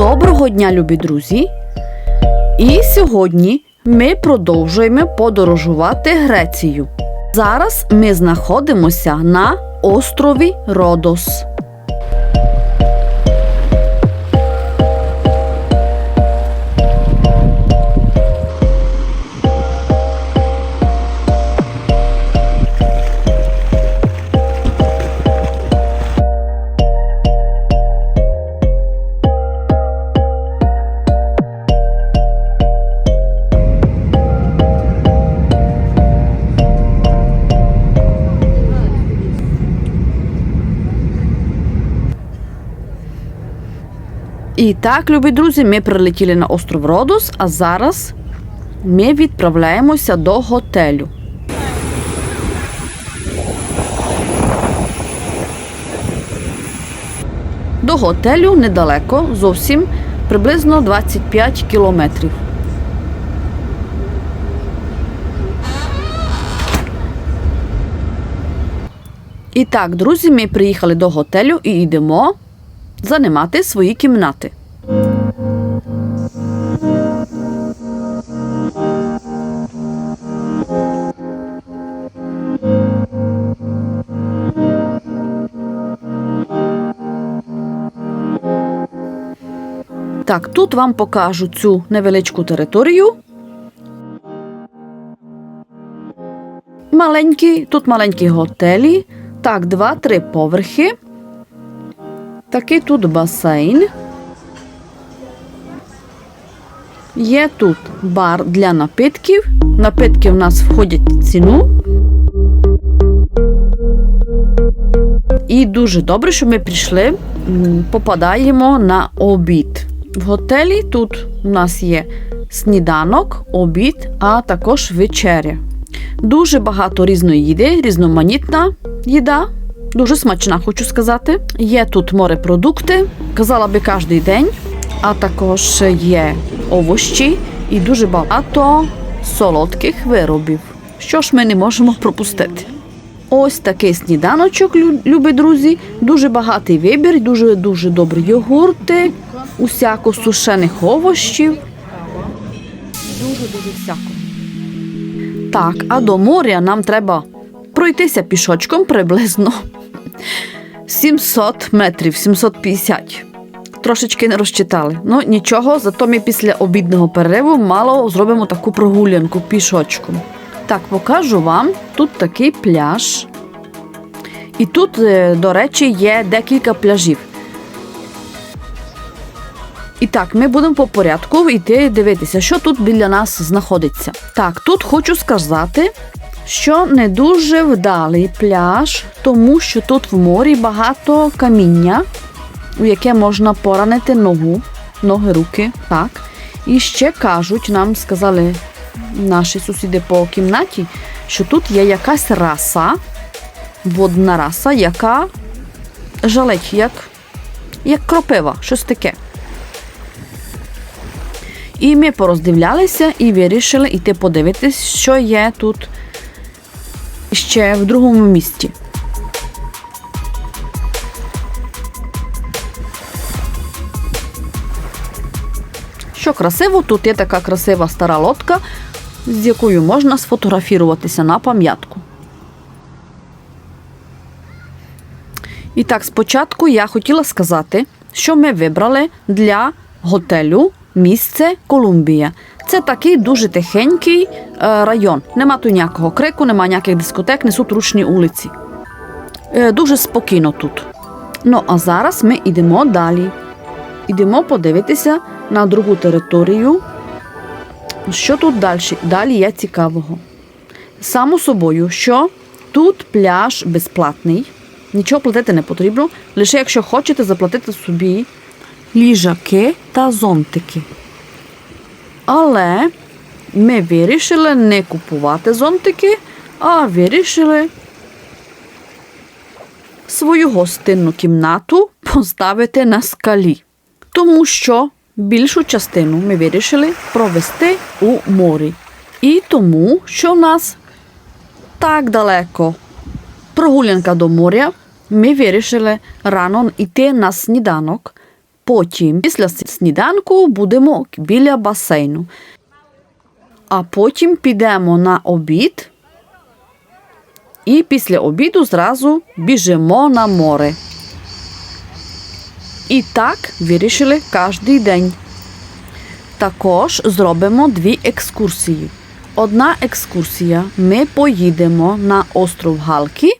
Доброго дня, любі друзі! І сьогодні ми продовжуємо подорожувати Грецію. Зараз ми знаходимося на острові Родос. І так, любі друзі, ми прилетіли на остров Родос, а зараз ми відправляємося до готелю. До готелю недалеко, зовсім приблизно 25 кілометрів. І так, друзі, ми приїхали до готелю і йдемо займати свої кімнати. Так, тут вам покажу цю невеличку територію. Маленькі, тут маленькі готелі. Так, два-три поверхи. Такий тут басейн. Є тут бар для напитків. Напитки в нас входять в ціну. І дуже добре, що ми прийшли, попадаємо на обід. В готелі тут у нас є сніданок, обід, а також вечеря. Дуже багато різної їди, різноманітна їда. Дуже смачна, хочу сказати. Є тут морепродукти, казала би кожен день, а також є овощі і дуже багато солодких виробів. Що ж ми не можемо пропустити? Ось такий сніданочок, любі друзі. Дуже багатий вибір, дуже дуже добрі йогурти, усяко сушених овощів. Дуже дуже всяко. Так, а до моря нам треба пройтися пішочком приблизно 700 метрів, 750. Трошечки не розчитали. Ну нічого, зато ми після обідного перериву мало зробимо таку прогулянку пішочком. Так, покажу вам тут такий пляж. І тут, е, до речі, є декілька пляжів. І так, ми будемо по порядку йти дивитися, що тут біля нас знаходиться. Так, тут хочу сказати, що не дуже вдалий пляж, тому що тут в морі багато каміння, у яке можна поранити ногу, ноги, руки. Так. І ще кажуть, нам сказали наші сусіди по кімнаті, що тут є якась раса, водна раса, яка жалить, як, як кропива, щось таке. І ми пороздивлялися і вирішили йти подивитись, що є тут ще в другому місті. Що красиво, тут є така красива стара лодка, з якою можна сфотографіруватися на пам'ятку. І так, спочатку я хотіла сказати, що ми вибрали для готелю місце Колумбія. Це такий дуже тихенький е, район. Нема тут ніякого крику, нема ніяких дискотек, не сутручні вулиці. Е, дуже спокійно тут. Ну, а зараз ми йдемо далі. Йдемо подивитися на другу територію. Що тут далі? Далі є цікавого. Само собою, що тут пляж безплатний, нічого платити не потрібно, лише якщо хочете заплатити собі ліжаки та зонтики. Але ми вирішили не купувати зонтики, а вирішили свою гостинну кімнату поставити на скалі. Тому що більшу частину ми вирішили провести у морі. І тому, що в нас так далеко прогулянка до моря, ми вирішили рано йти на сніданок потім, після сніданку, будемо біля басейну. А потім підемо на обід. І після обіду зразу біжимо на море. І так вирішили кожен день. Також зробимо дві екскурсії. Одна екскурсія. Ми поїдемо на остров Галки.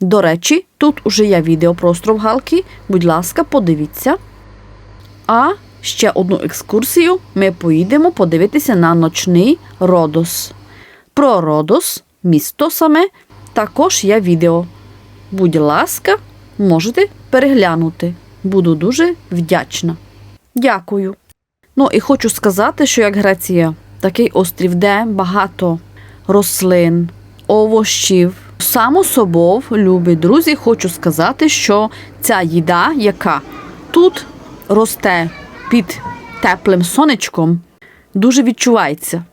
До речі, тут уже є відео про остров Галки. Будь ласка, подивіться. А ще одну екскурсію ми поїдемо подивитися на ночний Родос. Про Родос, місто саме, також є відео. Будь ласка, можете переглянути. Буду дуже вдячна. Дякую. Ну і хочу сказати, що як Греція, такий острів, де багато рослин, овощів. Само собою, любі друзі, хочу сказати, що ця їда, яка тут росте під теплим сонечком, дуже відчувається,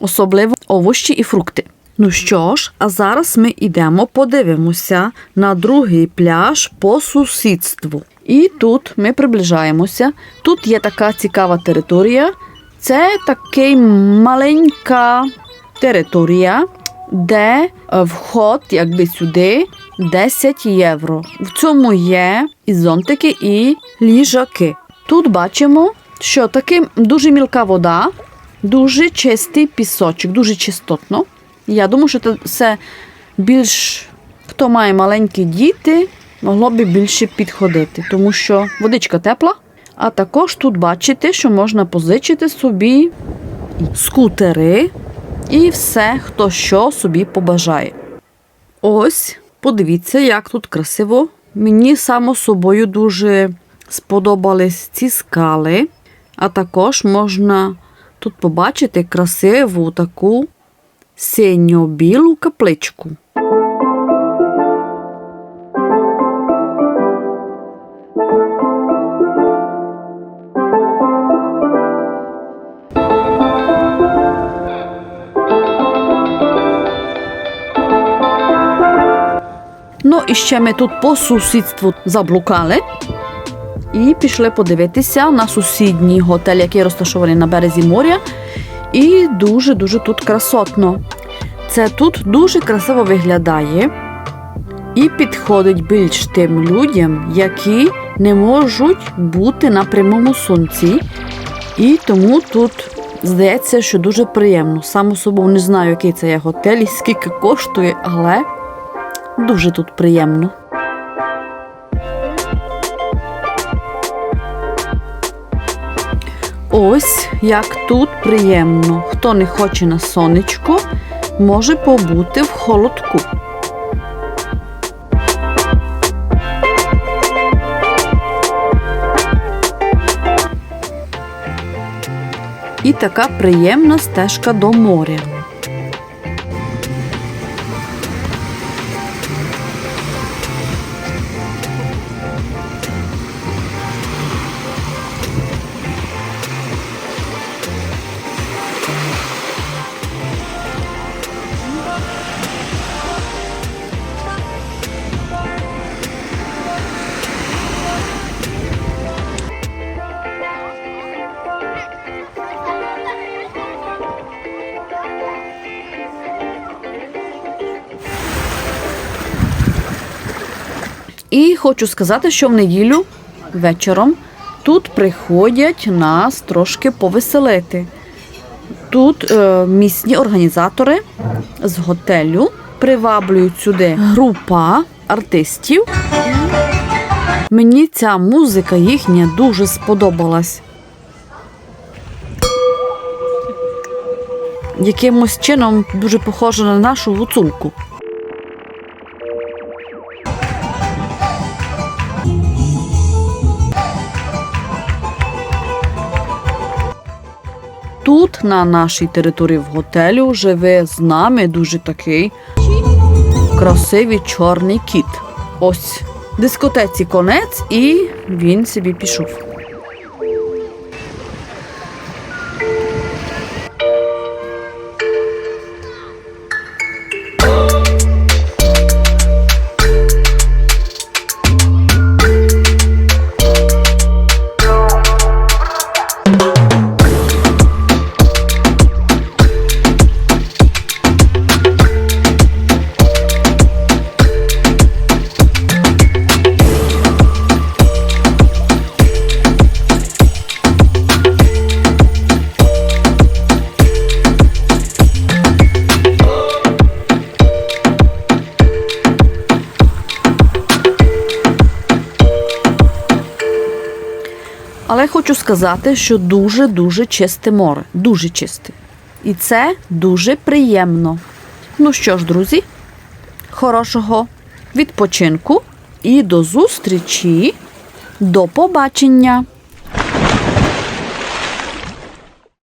особливо овощі і фрукти. Ну що ж, а зараз ми йдемо, подивимося на другий пляж по сусідству. І тут ми приближаємося. Тут є така цікава територія. Це така маленька територія, де е, вход, якби сюди, 10 євро. В цьому є і зонтики, і ліжаки. Тут бачимо, що таки дуже мілка вода, дуже чистий пісочок, дуже чистотно. Я думаю, що це більш хто має маленькі діти, могло би більше підходити, тому що водичка тепла. А також тут бачите, що можна позичити собі скутери і все, хто що собі побажає. Ось, подивіться, як тут красиво. Мені само собою дуже сподобались ці скали, а також можна тут побачити красиву таку синьо-білу капличку. І ще ми тут по сусідству заблукали і пішли подивитися на сусідній готель, який розташований на березі моря. І дуже-дуже тут красотно. Це тут дуже красиво виглядає і підходить більш тим людям, які не можуть бути на прямому сонці. І тому тут здається, що дуже приємно. Само собою не знаю, який це є готель і скільки коштує, але дуже тут приємно. Ось як тут приємно. Хто не хоче на сонечко, може побути в холодку. І така приємна стежка до моря. І хочу сказати, що в неділю вечором тут приходять нас трошки повеселити. Тут е, місні організатори з готелю приваблюють сюди група артистів. Мені ця музика їхня дуже сподобалась. Якимось чином дуже похожа на нашу гуцулку. Тут, на нашій території в готелю, живе з нами дуже такий красивий чорний кіт. Ось дискотеці конець, і він собі пішов. Хочу сказати, що дуже-дуже чисте море. Дуже чисте. І це дуже приємно. Ну що ж, друзі, хорошого відпочинку і до зустрічі. До побачення!